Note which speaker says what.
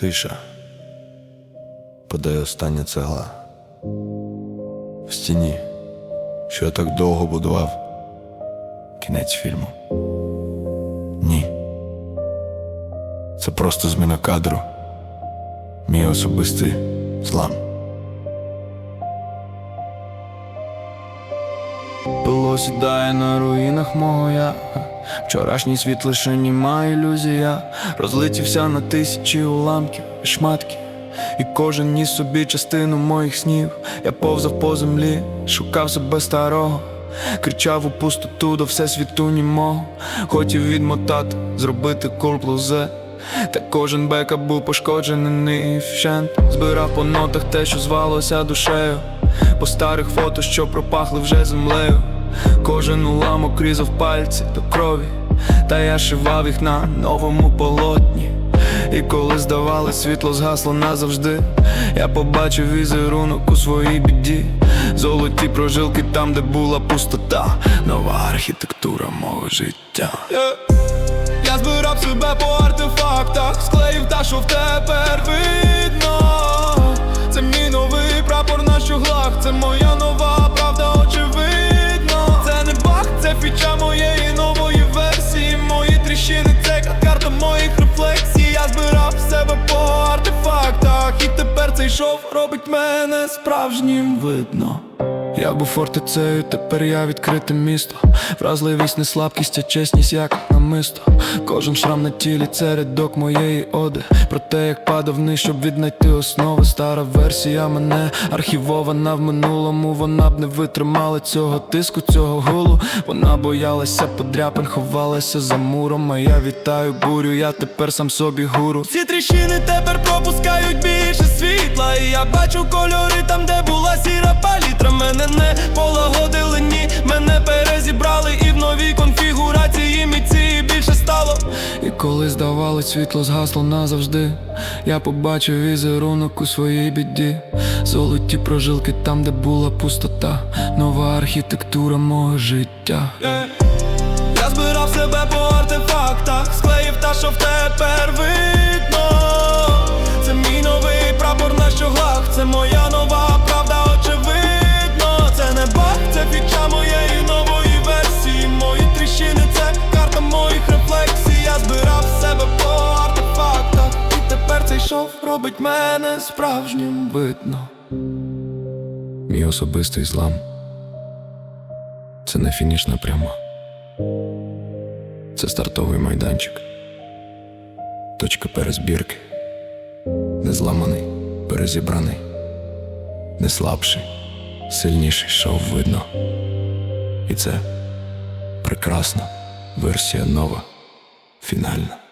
Speaker 1: Тиша. Падає остання цегла. В стіні, що я так довго будував. Кінець фільму. Ні. Це просто зміна кадру. Мій особистий злам. Пило сідає на руїнах мого я. Вчорашній світ лише німа ілюзія. Розлетівся на тисячі уламків і шматків. І кожен ніс собі частину моїх снів. Я повзав по землі, шукав себе старого. Кричав у пустоту до всесвіту німого Хотів відмотати, зробити курплузе Та кожен бека був пошкоджений вщент Збирав по нотах те, що звалося душею По старих фото, що пропахли вже землею Кожен уламок різав пальці до крові Та я шивав їх на новому полотні і коли здавали, світло згасло назавжди, я побачив візерунок у своїй біді, золоті прожилки там, де була пустота, нова архітектура мого життя.
Speaker 2: Я збирав себе по артефактах, склеїв та що в тепер видно. Тепер цей шов робить мене справжнім видно.
Speaker 1: Я був фортецею, тепер я відкрите місто. Вразливість не слабкість, а чесність, як намисто. Кожен шрам на тілі це рядок моєї оди. Про те, як падав вниз, щоб віднайти основи. Стара версія мене архівована в минулому. Вона б не витримала цього тиску, цього гулу. Вона боялася подряпин, ховалася за муром. А я вітаю бурю, я тепер сам собі гуру.
Speaker 2: Ці тріщини тепер пропускають більше світла. І я бачу кольори там, де була сіра І
Speaker 1: коли здавалось, світло згасло назавжди, я побачив візерунок у своїй біді. Золоті прожилки там, де була пустота, нова архітектура мого життя.
Speaker 2: Yeah. Я збирав себе по артефактах, склеїв та що робить мене справжнім видно.
Speaker 1: Мій особистий злам. Це не фінішна пряма. Це стартовий майданчик. Точка перезбірки. Не зламаний, перезібраний, не слабший, сильніший шов видно. І це прекрасна версія нова, фінальна.